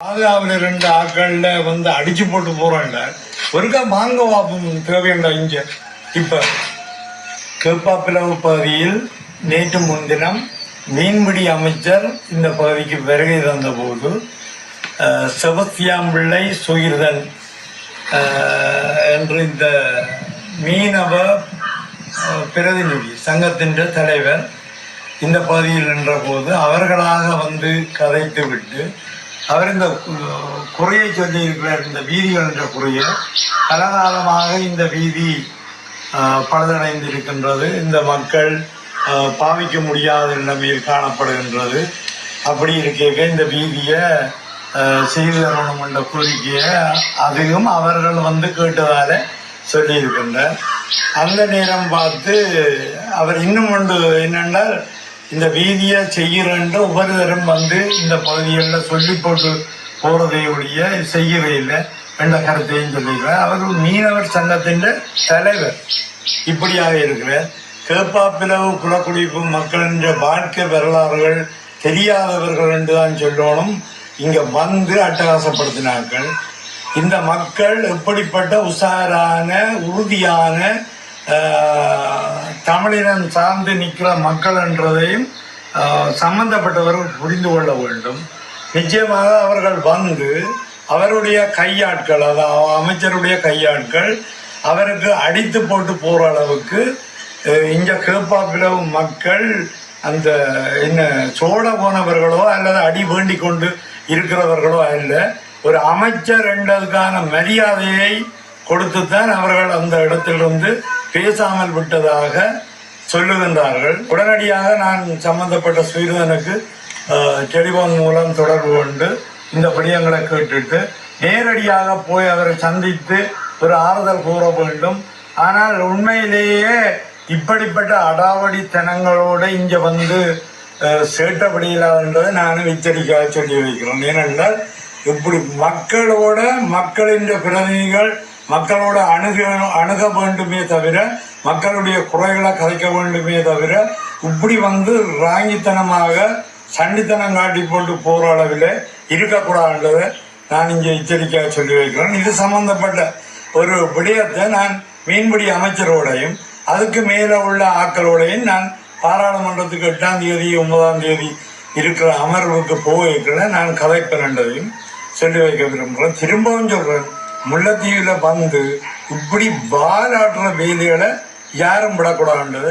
ஆகாவில் ரெண்டு ஆட்கள்ல வந்து அடிச்சு போட்டு போறான்ல ஒருக்கா மாங்க வாப்பும் தேவையண்டா இங்க. இப்ப கேப்பாப்பிளவு பகுதியில் நேற்று முன்தினம் மீன்பிடி அமைச்சர் இந்த பகுதிக்கு வருகை தந்தபோது அஹ், செபஸ்தியான் பிள்ளை சுகிர்தன் என்று இந்த மீனவ பிரதிநிதி சங்கத்தின் தலைவர் இந்த பகுதியில் நின்றபோது அவர்களாக வந்து கதைத்து விட்டு அவர் இந்த குறையை சொல்லியிருக்கிறார் இந்த வீதிகள் என்ற குறையை பலகாலமாக இந்த வீதி பழுதடைந்திருக்கின்றது. இந்த மக்கள் பாவிக்க முடியாத நிலைமையில் காணப்படுகின்றது. அப்படி இருக்க இந்த வீதியை செய்து தரணும் என்ற கோரிக்கையை அதையும் அவர்கள் வந்து கேட்டதால சொல்லியிருக்கின்றார். அந்த நேரம் பார்த்து அவர் இன்னும் ஒன்று என்னென்றால் இந்த வீதியை செய்கிறன்ற ஒவ்வொருத்தரும் வந்து இந்த பகுதிகளில் சொல்லி போட்டு போறதை ஒழிய இல்லை என்ற கருத்தையும் சொல்லியிருக்கிறார். அவர் மீனவர் சங்கத்தின் தலைவர். இப்படியாக இருக்கிற கேப்பாப்பிளவு குலக்குடிப்பு மக்களின் வாழ்க்கை வரலாறுகள் தெரியாதவர்கள் என்று தான் சொல்லணும். இங்கே வந்து அட்டகாசப்படுத்தினார்கள். இந்த மக்கள் எப்படிப்பட்ட உஷாரான உறுதியான தமிழினம் சார்ந்து நிற்கிற மக்கள் என்றதையும் சம்பந்தப்பட்டவர்கள் புரிந்து கொள்ள வேண்டும். நிச்சயமாக அவர்கள் வந்து அவருடைய கையாட்கள் அதாவது அமைச்சருடைய கையாட்கள் அவருக்கு அடித்து போட்டு போகிற அளவுக்கு இங்கே இங்க மக்கள் அந்த என்ன சோழ போனவர்களோ அல்லது அடி வேண்டி கொண்டு இருக்கிறவர்களோ அல்ல ஒரு அமைச்சர் என்றதுக்கான மரியாதையை கொடுத்து தான் அவர்கள் அந்த இடத்திலிருந்து பேசாமல் விட்டதாக சொல்லுகின்றார்கள். உடனடியாக நான் சம்பந்தப்பட்ட சுயதனுக்கு டெலிபோன் மூலம் தொடர்பு கொண்டு இந்த விடயங்களை கேட்டுட்டு நேரடியாக போய் அவரை சந்தித்து ஒரு ஆறுதல் கூற வேண்டும். ஆனால் உண்மையிலேயே இப்படிப்பட்ட அடாவடித்தனங்களோடு இங்கே வந்து அஹ், நானும் எச்சரிக்கையாக சொல்லி வைக்கிறேன். ஏனென்றால் இப்படி மக்களோட மக்களின் பிரதிநிதிகள் மக்களோட அணுக அணுக வேண்டுமே தவிர மக்களுடைய குறைகளை கதைக்க வேண்டுமே தவிர இப்படி வந்து ராங்கித்தனமாக சண்டித்தனம் காட்டி போட்டு போகிற அளவில் இருக்கக்கூடாதுன்றதை நான் இங்கே எச்சரிக்கையாக சொல்லி வைக்கிறேன். இது சம்பந்தப்பட்ட ஒரு விடயத்தை நான் மீன்பிடி அமைச்சரோடையும் அதுக்கு மேலே உள்ள ஆக்களோடையும் நான் பாராளுமன்றத்துக்கு எட்டாம் தேதி ஒன்பதாம் தேதி இருக்கிற அமர்வுக்கு போயிருக்கிற நான் கதைப்பேன்ன்றதையும் சொல்லி வைக்க விரும்புகிறேன். திரும்பவும் சொல்கிறேன் முல்லைத்தீவில் வந்து இப்படி பாலாட்டுற வேலைகளை யாரும் விடக்கூடாதுன்றது